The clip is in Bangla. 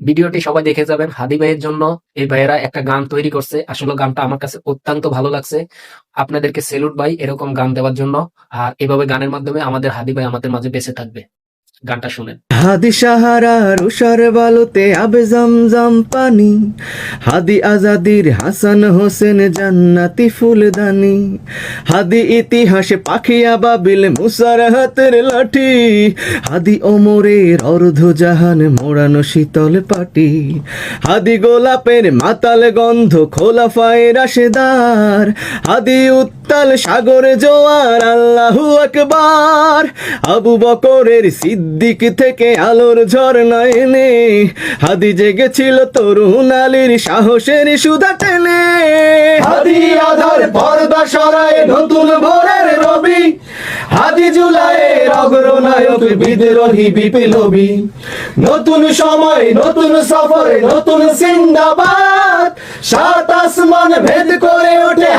ভিডিওটি সবাই দেখে যাবেন। হাদি ভাইয়ের জন্য এই ভাইয়েরা একটা গান তৈরি করছে। আসলে গানটা আমার কাছে অত্যন্ত ভালো লাগছে। আপনাদেরকে সেলুট ভাই এরকম গান দেওয়ার জন্য। আর এভাবে গানের মাধ্যমে আমাদের হাদি ভাই আমাদের মাঝে বেঁচে থাকবে। গানটা শুনেন। হাদি সাহারা রুষার বালুতে আবে জমজম পানি। হাদি আজাদির হাসান হোসেন জান্নাতি ফুলদানি। হাদি ইতিহাসে পাখিয়া বাবিল মুসার হাতের লাঠি। হাদি ওমরের অর্ধ জাহান মোড়ানো শীতল পাটি। হাদি গোলাপের মাতাল গন্ধ খোলা ফায় রাশেদার। হাদি উত্তাল সাগর জোয়ার, আল্লাহু আকবার। আবু বকরের সিদ্দিক থেকে আলোর ঝর্ণা এনে হাদি জেগেছিল তরুণ আলীর সাহসের সুধা টেনে। হাদি আধার পর্দা সরায় নতুন ভোরের রবি। হাদি জুলাইয়ের অগ্রনায়ক বিদ্রোহী বিপ্লবী। নতুন সময়, নতুন সফরে, নতুন সিন্দাবাদ সাত আসমান ভেদ করে ওঠে